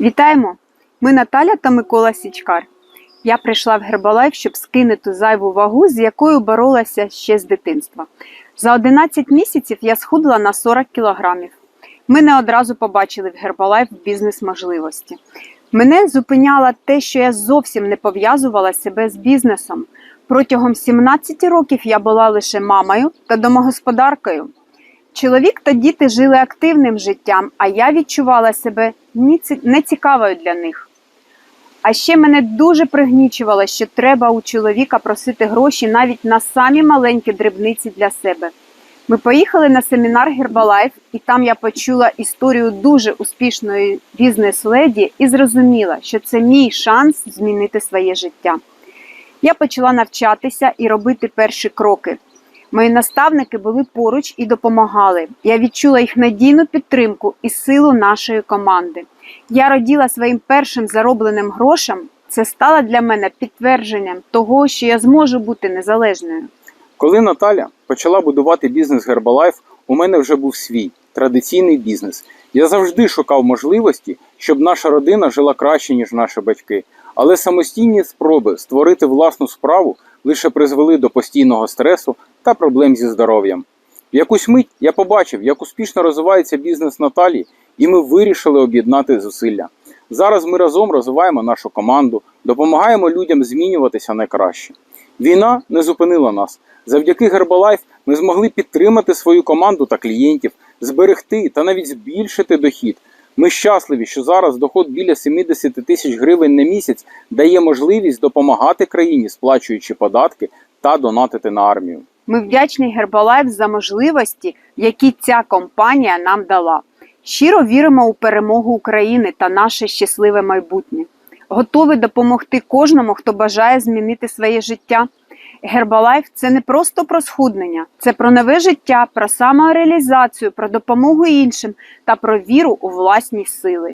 Вітаємо! Ми Наталя та Микола Січкар. Я прийшла в Гербалайф, щоб скинути зайву вагу, з якою боролася ще з дитинства. За 11 місяців я схудла на 40 кілограмів. Ми не одразу побачили в Гербалайф бізнес-можливості. Мене зупиняло те, що я зовсім не пов'язувала себе з бізнесом. Протягом 17 років я була лише мамою та домогосподаркою. Чоловік та діти жили активним життям, а я відчувала себе нецікавою для них. А ще мене дуже пригнічувало, що треба у чоловіка просити гроші навіть на самі маленькі дрібниці для себе. Ми поїхали на семінар Herbalife, і там я почула історію дуже успішної бізнес-леді і зрозуміла, що це мій шанс змінити своє життя. Я почала навчатися і робити перші кроки. Мої наставники були поруч і допомагали. Я відчула їх надійну підтримку і силу нашої команди. Я раділа своїм першим заробленим грошам. Це стало для мене підтвердженням того, що я зможу бути незалежною. Коли Наталя почала будувати бізнес Herbalife, у мене вже був свій традиційний бізнес. Я завжди шукав можливості, щоб наша родина жила краще, ніж наші батьки. Але самостійні спроби створити власну справу лише призвели до постійного стресу та проблем зі здоров'ям. В якусь мить я побачив, як успішно розвивається бізнес Наталі, і ми вирішили об'єднати зусилля. Зараз ми разом розвиваємо нашу команду, допомагаємо людям змінюватися на краще. Війна не зупинила нас. Завдяки Herbalife ми змогли підтримати свою команду та клієнтів, зберегти та навіть збільшити дохід. Ми щасливі, що зараз доход біля 70 тисяч гривень на місяць дає можливість допомагати країні, сплачуючи податки та донатити на армію. Ми вдячні Herbalife за можливості, які ця компанія нам дала. Щиро віримо у перемогу України та наше щасливе майбутнє. Готові допомогти кожному, хто бажає змінити своє життя. Herbalife – це не просто про схуднення, це про нове життя, про самореалізацію, про допомогу іншим та про віру у власні сили.